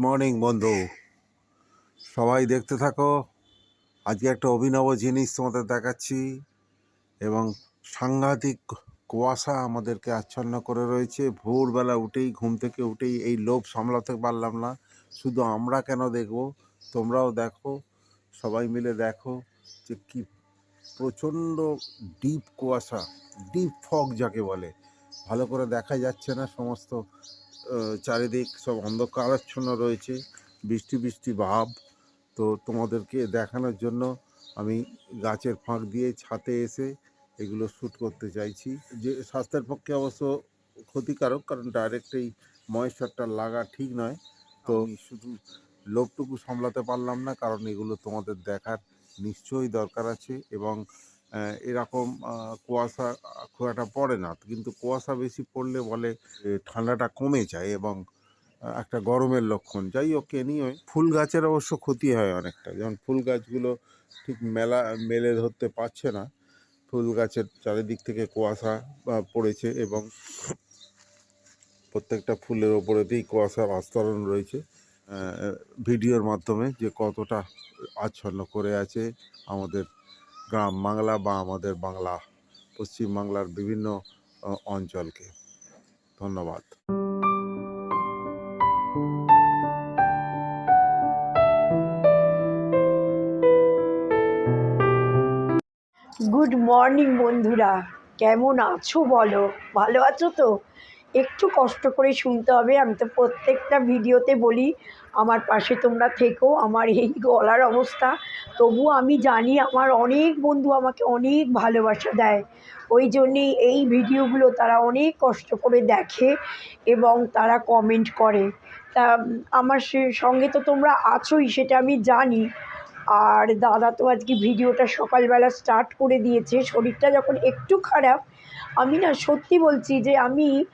Morning বন্ধু। সবাই দেখতে থাকো। আজকে একটা অভিনব জিনিস তোমাদের দেখাচ্ছি এবং সাংঘাতিক কুয়াশা আমাদেরকে আচ্ছন্ন করে রয়েছে। ভোরবেলা উঠেই, ঘুম থেকে উঠেই এই লোভ সামলাতে পারলাম না। শুধু আমরা কেন দেখব? তোমরাও দেখো। সবাই মিলে দেখো যে কি প্রচণ্ড ডিপ কুয়াশা ডিপ ফগ যাকে বলে। ভালো করে দেখা যাচ্ছে না সমস্ত চারিদিক সব অন্ধকারাচ্ছন্ন রয়েছে বৃষ্টি বৃষ্টি ভাব। তো তোমাদেরকে দেখানোর জন্য আমি গাছের ফাঁক দিয়ে ছাতে এসে এগুলো শ্যুট করতে চাইছি। যে স্বাস্থ্যের পক্ষে অবশ্য ক্ষতিকারক কারণ ডাইরেক্ট এই ময়েশ্চারটা লাগা ঠিক নয়। তো শুধু লোভটুকু সামলাতে পারলাম না কারণ এগুলো তোমাদের দেখার নিশ্চয়ই দরকার আছে এবং এরকম কুয়াশা খুব একটা পড়ে না। কিন্তু কুয়াশা বেশি পড়লে বলে ঠান্ডাটা কমে যায় এবং একটা গরমের লক্ষণ। যাই হোক এনিওয়ে ফুল গাছের অবশ্য ক্ষতি হয় অনেকটা। যেমন ফুল গাছগুলো ঠিক মেলা, মেলে ধরতে পারছে না। ফুল গাছের চারিদিক থেকে কুয়াশা পড়েছে এবং প্রত্যেকটা ফুলের ওপরেতেই কুয়াশার আস্তরণ রয়েছে। ভিডিওর মাধ্যমে যে কতটা আচ্ছন্ন করে আছে আমাদের গ্রাম বাংলা বা আমাদের বাংলা, পশ্চিম বাংলার বিভিন্ন অঞ্চলকে। ধন্যবাদ। গুড মর্নিং বন্ধুরা। কেমন আছো বলো? ভালো আছো তো? একটু কষ্ট করে শুনতে হবে। আমি তো প্রত্যেকটা ভিডিওতে বলি, আমার পাশে তোমরা থেকো, আমার এই গলার অবস্থা। তবু আমি জানি আমার অনেক বন্ধু আমাকে অনেক ভালোবাসা দেয়। ওই জন্যেই এই ভিডিওগুলো তারা অনেক কষ্ট করে দেখে এবং তারা কমেন্ট করে। তা, আমার সঙ্গে তো তোমরা আছোই, সেটা আমি জানি। আর দাদা তো আজকে ভিডিওটা সকালবেলা স্টার্ট করে দিয়েছে। শরীরটা যখন একটু খারাপ আমি না সত্যি বলছি যে আমি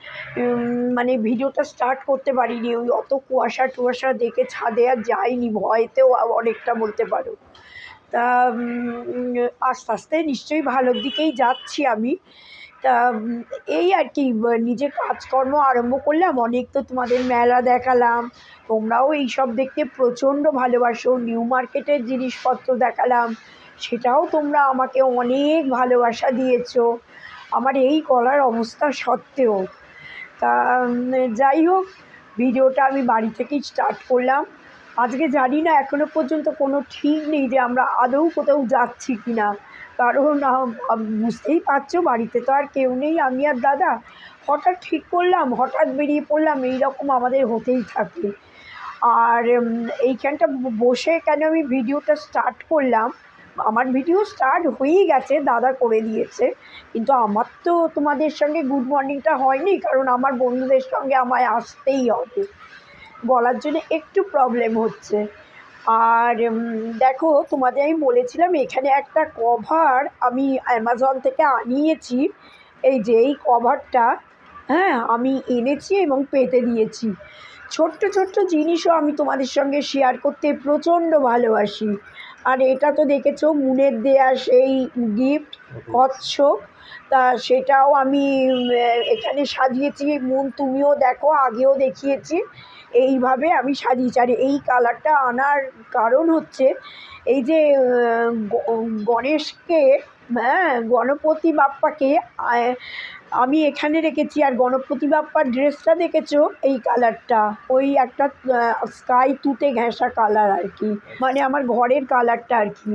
মানে ভিডিওটা স্টার্ট করতে পারিনি। ওই অত কুয়াশা টুয়াশা দেখে ছাদে আর যাইনি, ভয়েতেও অনেকটা বলতে পারো। তা আস্তে আস্তে নিশ্চয়ই ভালোর দিকেই যাচ্ছি আমি। তা, এই আর কি, ব- নিজে কাজকর্ম আরম্ভ করলাম, অনেক তো তোমাদের মেলা দেখালাম, তোমরাও এইসব দেখতে প্রচণ্ড ভালোবাসো নিউ মার্কেটের জিনিসপত্র দেখালাম, সেটাও তোমরা আমাকে অনেক ভালোবাসা দিয়েছ। আমার এই গলার অবস্থা সত্ত্বেও। তা যাই হোক, ভিডিওটা আমি বাড়ি থেকেই স্টার্ট করলাম। আজকে জানি না এখনও পর্যন্ত কোনো ঠিক নেই যে আমরা আদৌ কোথাও যাচ্ছি কি না কারণ বুঝতেই পারছ, বাড়িতে তো আর কেউ নেই, আমি আর দাদা। হঠাৎ ঠিক করলাম, হঠাৎ বেরিয়ে পড়লাম এই রকম আমাদের হতেই থাকে। আর এইখানটা বসে কেন আমি ভিডিওটা স্টার্ট করলাম? আমার ভিডিও স্টার্ট হয়েই গেছে, দাদা করে দিয়েছে। কিন্তু আমার তো তোমাদের সঙ্গে গুড মর্নিংটা হয়নি, কারণ আমার বন্ধুদের সঙ্গে আমায় আসতেই হবে। বলার জন্য একটু প্রবলেম হচ্ছে। আর দেখো, তোমাদের আমি বলেছিলাম, এখানে একটা কভার আমি অ্যামাজন থেকে আনিয়েছি। এই যে, এই কভারটা হ্যাঁ আমি এনেছি এবং পেতে দিয়েছি। ছোট্ট ছোট্ট জিনিসও আমি তোমাদের সঙ্গে শেয়ার করতে প্রচণ্ড ভালোবাসি। আর এটা তো দেখেছ, মুনের দেয়া সেই গিফট কচ্ছপ। তা সেটাও আমি এখানে সাজিয়েছি। মুন, তুমিও দেখো, আগেও দেখিয়েছি। এইভাবে আমি সাজিয়েছি। আর এই কালারটা আনার কারণ হচ্ছে, এই যে গণেশকে হ্যাঁ গণপতি বাপ্পাকে আমি এখানে রেখেছি আর গণপতি বাপ্পার ড্রেসটা দেখেছ? এই কালারটা। ওই একটা স্কাই তুতে ঘেঁষা কালার আর কি। মানে আমার ঘরের কালারটা আর কি।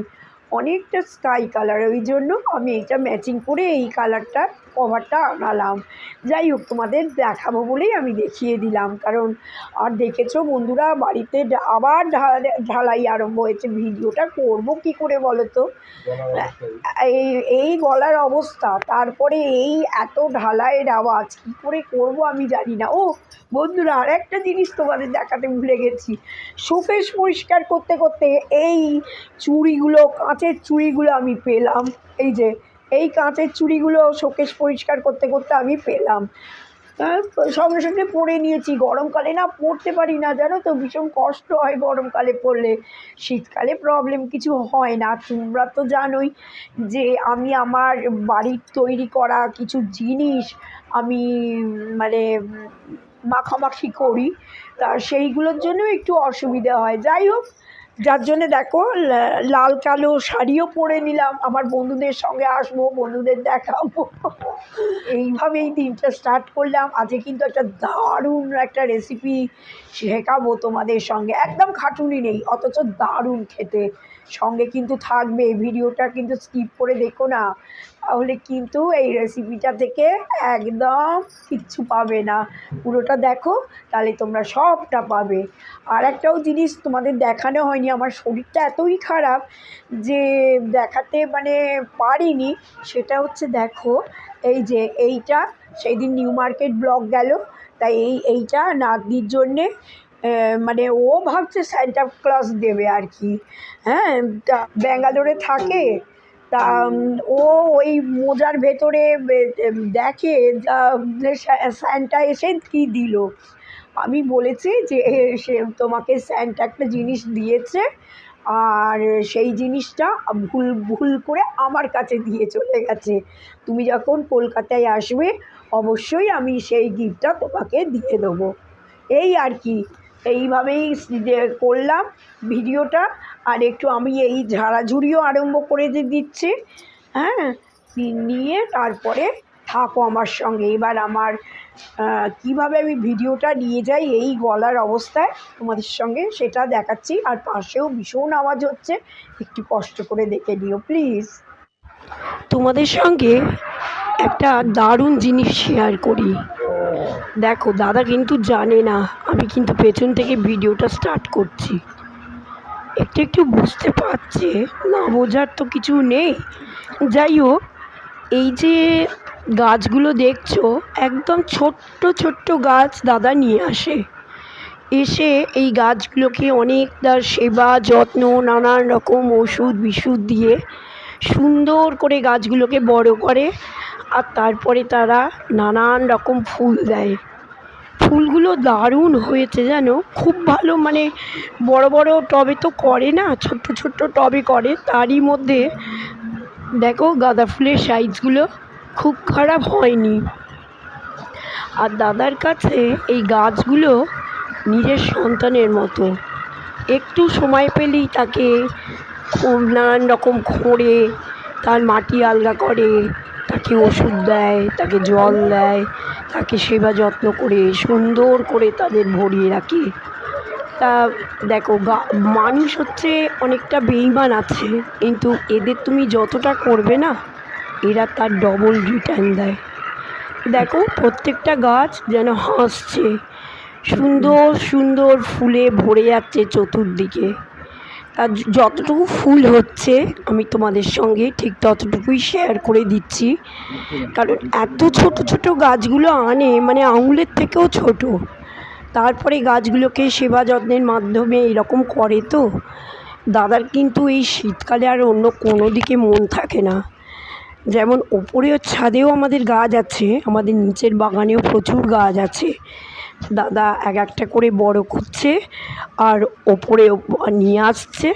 অনেকটা স্কাই কালার ওই জন্য আমি এটা ম্যাচিং করে এই কালারটা কভারটা আনালাম যাই হোক তোমাদের দেখাবো বলেই আমি দেখিয়ে দিলাম। কারণ আর দেখেছ বন্ধুরা বাড়িতে আবার ঢালাই আরম্ভ হয়েছে। ভিডিওটা করব কি করে বলো তো এই। এই গলার অবস্থা। তারপরে এই এত ঢালাইয়ের আওয়াজ কী করে করব আমি জানি না। ও বন্ধুরা আর একটা জিনিস তোমাদের দেখাতে ভুলে গেছি। শোকেশ পরিষ্কার করতে করতে এই চুড়িগুলো কাঁচের চুড়িগুলো আমি পেলাম। এই যে এই কাঁচের চুড়িগুলো শোকেশ পরিষ্কার করতে করতে আমি পেলাম। হ্যাঁ, সঙ্গে সঙ্গে পরে নিয়েছি। গরমকালে না পরতে পারি না জানো তো? ভীষণ কষ্ট হয় গরমকালে পরলে শীতকালে প্রবলেম কিছু হয় না। তোমরা তো জানোই যে আমি আমার বাড়ির তৈরি করা কিছু জিনিস আমি মানে মাখামাখি করি। তা সেইগুলোর জন্য একটু অসুবিধা হয়। যাই হোক যার জন্যে দেখো লাল কালো শাড়িও পরে নিলাম। আমার বন্ধুদের সঙ্গে আসব, বন্ধুদের দেখাবো। এইভাবেই দিনটা স্টার্ট করলাম। আজকে কিন্তু একটা দারুণ একটা রেসিপি শেখাবো তোমাদের সঙ্গে। একদম খাটুনি নেই, অথচ দারুণ খেতে। সঙ্গে কিন্তু থাকবে। ভিডিওটা কিন্তু স্কিপ করে দেখো না। তাহলে কিন্তু এই রেসিপিটা থেকে একদম কিচ্ছু পাবে না। পুরোটা দেখো, তাহলে তোমরা সবটা পাবে। আর একটাও জিনিস তোমাদের দেখানো হয়নি, আমার শরীরটা এতই খারাপ যে দেখাতে মানে পারিনি। সেটা হচ্ছে দেখো, এই যে এইটা, সেই দিন নিউ মার্কেট ব্লক গেল, তাই এই, এইটা নাতনির জন্যে মানে ও ভাবছে স্যান্টা ক্লাস দেবে আর কি। হ্যাঁ তা ব্যাঙ্গালোরে থাকে, তা ও ওই মোজার ভেতরে দেখে স্যান্টা এসে কী দিল। আমি বলেছি যে সে তোমাকে স্যান্টা একটা জিনিস দিয়েছে, আর সেই জিনিসটা ভুল ভুল করে আমার কাছে দিয়ে চলে গেছে। তুমি যখন কলকাতায় আসবে, অবশ্যই আমি সেই গিফটটা তোমাকে দিয়ে দেবো। এই আর কি। এইভাবেই করলাম ভিডিওটা, আর একটু আমি এই ঝাড়াঝুড়িও আরম্ভ করে দিচ্ছি হ্যাঁ নিয়ে তারপরে থাকো আমার সঙ্গে। এবার আমার কীভাবে আমি ভিডিওটা নিয়ে যাই, এই গলার অবস্থায় তোমাদের সঙ্গে সেটা দেখাচ্ছি। আর পাশেও ভীষণ আওয়াজ হচ্ছে, একটু কষ্ট করে দেখে নিও, প্লিজ। তোমাদের সঙ্গে একটা দারুণ জিনিস শেয়ার করি। দেখো, দাদা কিন্তু জানে না। আমি কিন্তু পেছন থেকে ভিডিওটা স্টার্ট করছি। একটু একটু বুঝতে পারছে, না বোঝার তো কিছু নেই। যাই হোক, এই যে গাছগুলো দেখছ, একদম ছোট্ট ছোট্ট গাছ দাদা নিয়ে আসে। এসে এই গাছগুলোকে অনেক তার সেবা, যত্ন, নানান রকম ওষুধ বিষুধ দিয়ে সুন্দর করে গাছগুলোকে বড় করে আর তারপরে তারা নানান রকম ফুল দেয়। ফুলগুলো দারুণ হয়েছে যেন খুব ভালো মানে বড় বড় টবে তো করে না, ছোট্ট ছোট্ট টবে করে। তারই মধ্যে দেখো গাঁদা ফুলের সাইজগুলো খুব খারাপ হয়নি। আর দাদার কাছে এই গাছগুলো নিজের সন্তানের মতো। একটু সময় পেলেই তাকে খুব নানান রকম খোঁড়ে, তার মাটি আলগা করে তাকে ওষুধ দেয়, তাকে জল দেয়, তাকে সেবা যত্ন করে, সুন্দর করে তাদের ভরিয়ে রাখে। তা দেখো মানুষ হচ্ছে অনেকটা বেইমান আছে, কিন্তু এদের তুমি যতটা করবে না, এরা তার ডবল রিটার্ন দেয়। দেখো, প্রত্যেকটা গাছ যেন হাসছে, সুন্দর সুন্দর ফুলে ভরে যাচ্ছে চতুর্দিকে। তার যতটুকু ফুল হচ্ছে আমি তোমাদের সঙ্গে ঠিক ততটুকুই শেয়ার করে দিচ্ছি। কারণ এত ছোট ছোট গাছগুলো আনে মানে আঙুলের থেকেও ছোট। তারপরে গাছগুলোকে সেবা যত্নের মাধ্যমে এরকম করে তো। দাদার কিন্তু এই শীতকালে আর অন্য কোনো দিকে মন থাকে না। যেমন ওপরেও ছাদেও আমাদের গাছ আছে, আমাদের নিচের বাগানেও প্রচুর গাছ আছে। দাদা এক একটা করে বড় করছে আর ওপরে নিয়ে আসছে।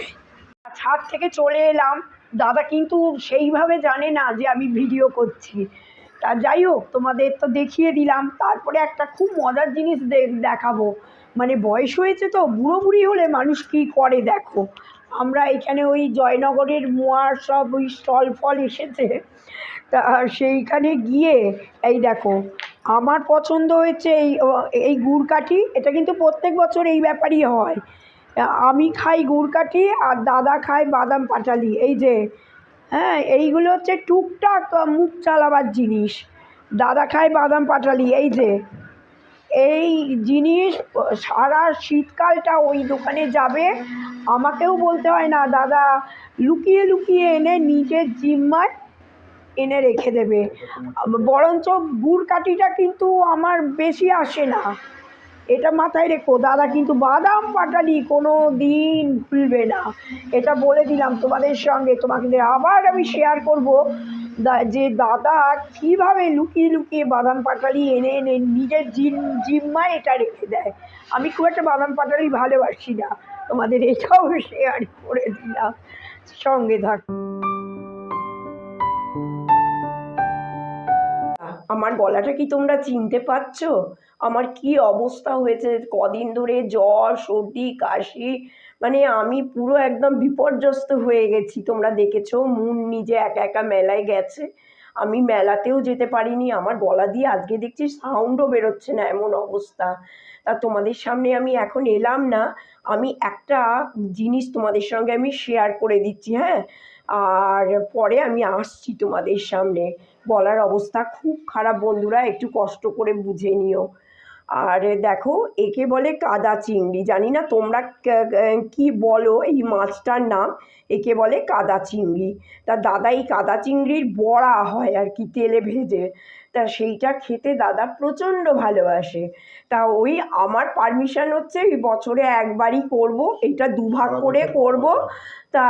ছাদ থেকে চলে এলাম। দাদা কিন্তু সেইভাবে জানে না যে আমি ভিডিও করছি। তা যাই হোক, তোমাদের তো দেখিয়ে দিলাম। তারপরে একটা খুব মজার জিনিস দেখাবো। মানে বয়স হয়েছে তো, বুড়ো বুড়ি হলে মানুষ কী করে দেখো। আমরা এখানে ওই জয়নগরের মোয়ার সব ওই স্টল ফল এসেছে। তা সেইখানে গিয়ে, এই দেখো আমার পছন্দ হয়েছে এই এই গুড়কাঠি এটা কিন্তু প্রত্যেক বছর এই ব্যাপারই হয়। আমি খাই গুড়কাঠি আর দাদা খায় বাদাম পাটালি এই যে হ্যাঁ এইগুলো হচ্ছে টুকটাক মুখ চালাবার জিনিস। দাদা খায় বাদাম পাটালি এই যে। এই জিনিস সারা শীতকালটা ওই দোকানে যাবে। আমাকেও বলতে হয় না, দাদা, লুকিয়ে লুকিয়ে এনে নিজের জিম্মায় এনে রেখে দেবে। বরঞ্চ গুড় কাঠিটা কিন্তু আমার বেশি আসে না। এটা মাথায় রেখো, দাদা কিন্তু বাদাম পাটালি কোনো দিন ভুলবে না। এটা বলে দিলাম তোমাদের সঙ্গে, তোমাকে আবার আমি শেয়ার করব যে দাদা কীভাবে লুকিয়ে লুকিয়ে বাদাম পাটালি এনে এনে নিজের জিম জিম্মায় এটা রেখে দেয়। আমি খুব একটা বাদাম পাটালি ভালোবাসি না। তোমাদের এটাও শেয়ার করে দিলাম। সঙ্গে থাক। আমার গলাটা কি তোমরা চিনতে পারছ? আমার কি অবস্থা হয়েছে? কদিন ধরে জ্বর, সর্দি, কাশি মানে আমি পুরো একদম বিপর্যস্ত হয়ে গেছি। তোমরা দেখেছ, মুন নিজে একা একা মেলায় গেছে। আমি মেলাতেও যেতে পারিনি। আমার গলা দিয়ে আজকে দেখছি সাউন্ডও বেরোচ্ছে না এমন অবস্থা। তা তোমাদের সামনে আমি এখন এলাম না। আমি একটা জিনিস তোমাদের সঙ্গে আমি শেয়ার করে দিচ্ছি হ্যাঁ? আর পরে আমি আসছি তোমাদের সামনে। বলার অবস্থা খুব খারাপ, বন্ধুরা, একটু কষ্ট করে বুঝে নিও। আর দেখো, একে বলে কাদা চিংড়ি। জানি না তোমরা ক- বলো এই মাছটার নাম। একে বলে কাদা চিংড়ি। তা দাদা, এই কাদা চিংড়ির বড়া হয় আর কি, তেলে ভেজে। তা সেইটা খেতে দাদা প্রচণ্ড ভালোবাসে। তা ওই আমার পারমিশন হচ্ছে ওই বছরে একবারই করব এটা দুভাগ করে করব। তা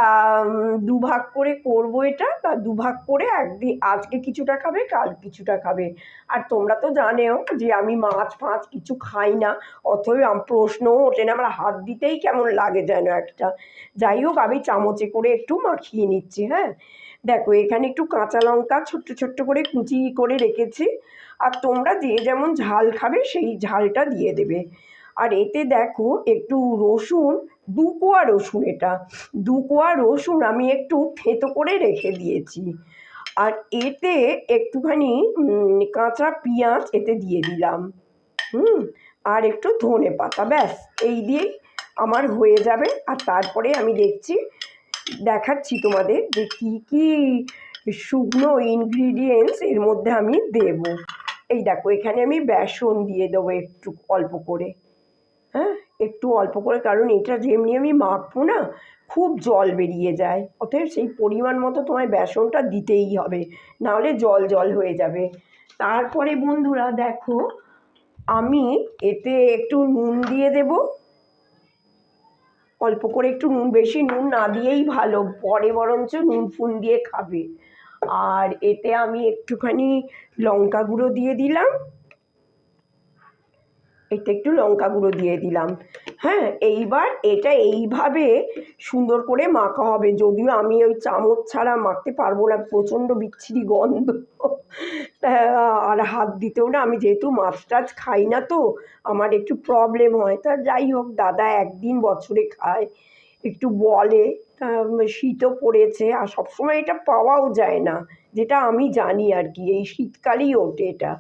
দুভাগ করে করব এটা তা দুভাগ করে একদিন আজকে কিছুটা খাবে কাল কিছুটা খাবে। আর তোমরা তো জানেও যে আমি মাছ ফাছ কিছু খাই না অথবা আম- প্রশ্নও ওঠে না আমার হাত দিতেই কেমন লাগে যেন একটা। যাই হোক আমি চামচে করে একটু মাখিয়ে নিচ্ছি হ্যাঁ? দেখো, এখানে একটু কাঁচা লঙ্কা ছোট্ট ছোট্ট করে কুচি করে রেখেছি। আর তোমরা যে যেমন ঝাল খাবে, সেই ঝালটা দিয়ে দেবে। আর এতে দেখো, একটু রসুন, দু কোয়া রসুন এটা। দু কোয়া রসুন আমি একটু থেতো করে রেখে দিয়েছি। আর এতে একটুখানি কাঁচা পেঁয়াজ এতে দিয়ে দিলাম। হুম, আর একটু ধনে পাতা ব্যাস, এই দিয়েই আমার হয়ে যাবে। আর তারপরে আমি দেখছি দেখাচ্ছি তোমাদের যে কী কী শুকনো ইনগ্রিডিয়েন্টস এর মধ্যে আমি দেব। এই দেখো, এখানে আমি বেসন দিয়ে দেবো একটু অল্প করে। হ্যাঁ একটু অল্প করে, কারণ এটা যেমনি আমি মাখবো না, খুব জল বেরিয়ে যায়। অতএব সেই পরিমাণ মতো তোমায় বেসনটা দিতেই হবে, নাহলে জল জল হয়ে যাবে। তারপরে বন্ধুরা, দেখো, আমি এতে একটু নুন দিয়ে দেব অল্প করে একটু নুন, বেশি নুন না দিয়েই ভালো। পরে বরঞ্চ নুন ফুন দিয়ে খাবে। আর এতে আমি একটুখানি লঙ্কা গুঁড়ো দিয়ে দিলাম। এতে একটু লঙ্কা গুঁড়ো দিয়ে দিলাম। হ্যাঁ এইবার এটা এইভাবে সুন্দর করে মাখা হবে। যদিও আমি ওই চামচ ছাড়া মাখতে পারব না, প্রচণ্ড বিচ্ছিরি গন্ধ। আর হাত দিতেও না, আমি যেহেতু মাছ টাছ খাই না তো, আমার একটু প্রবলেম হয়। তা যাই হোক, দাদা একদিন বছরে খায়, একটু বলে। শীতও পড়েছে, আর সবসময় এটা পাওয়াও যায় না, যেটা আমি জানি আর কি, এই শীতকালেই ওঠে এটা।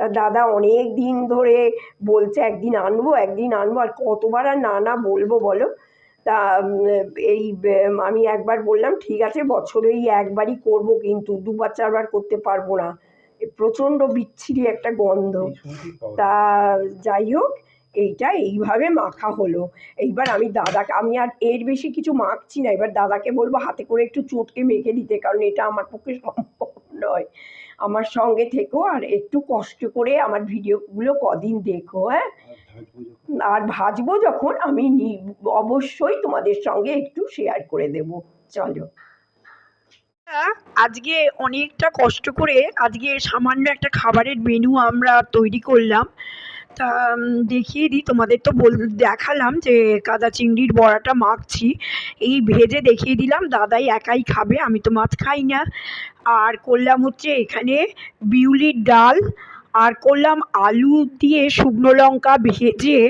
তা দাদা অনেক দিন ধরে বলছে একদিন আনব একদিন আনব আর কতবার আর না না বলব বলো? তা এই আমি একবার বললাম ঠিক আছে বছরে এই একবারই করব কিন্তু দুবার চারবার করতে পারব না। এ প্রচণ্ড বিচ্ছিরি একটা গন্ধ। তা যাই হোক এইটা এইভাবে মাখা হলো। এইবার আমি দাদাকে আমি আর এর বেশি কিছু মাখছি না। এবার দাদাকে বলব হাতে করে একটু চটকে মেখে দিতে কারণ এটা আমার পক্ষে সম্ভব নয়। আমার সঙ্গে থেকো আর একটু কষ্ট করে আমার ভিডিওগুলো কদিন দেখো হ্যাঁ? আর ভাজবো যখন আমি অবশ্যই তোমাদের সঙ্গে একটু শেয়ার করে দেব। চলো। আজকে অনেকটা কষ্ট করে আজকে সামান্য একটা খাবারের মেনু আমরা তৈরি করলাম। তা দেখিয়ে দিই। তোমাদের তো বল, দেখালাম যে কাদা চিংড়ির বড়াটা মাখছি। এই ভেজে দেখিয়ে দিলাম, দাদাই একাই খাবে, আমি তো মাছ খাই না। আর করলাম হচ্ছে এখানে বিউলির ডাল, আর করলাম আলু দিয়ে শুকনো লঙ্কা ভেজে,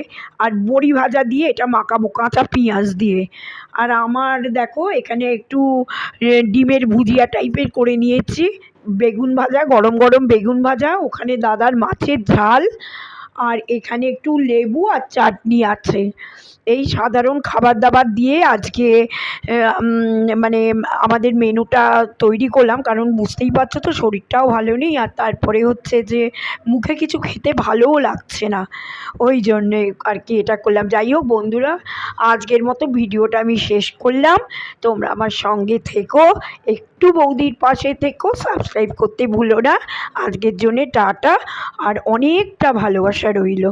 আর বড়ি ভাজা দিয়ে এটা মাখাবো, কাঁচা পেঁয়াজ দিয়ে। আর আমার দেখো, এখানে একটু ডিমের ভুজিয়া টাইপের করে নিয়েছি। বেগুন ভাজা, গরম গরম বেগুন ভাজা, ওখানে দাদার মাছের ঝাল। আর এখানে একটু লেবু আর চাটনি আছে। এই সাধারণ খাবার দাবার দিয়ে আজকে মানে আমাদের মেনুটা তৈরি করলাম, কারণ বুঝতেই পারছ তো শরীরটাও ভালো নেই, আর তারপরে হচ্ছে যে মুখে কিছু খেতে ভালোও লাগছে না। ওই জন্যে আর কি এটা করলাম। যাই হোক বন্ধুরা আজকের মতো ভিডিওটা আমি শেষ করলাম। তোমরা আমার সঙ্গে থেকো, একটু বৌদির পাশে থেকো সাবস্ক্রাইব করতে ভুলো না। আজকের জন্যে টাটা, আর অনেকটা ভালোবাসা রইল।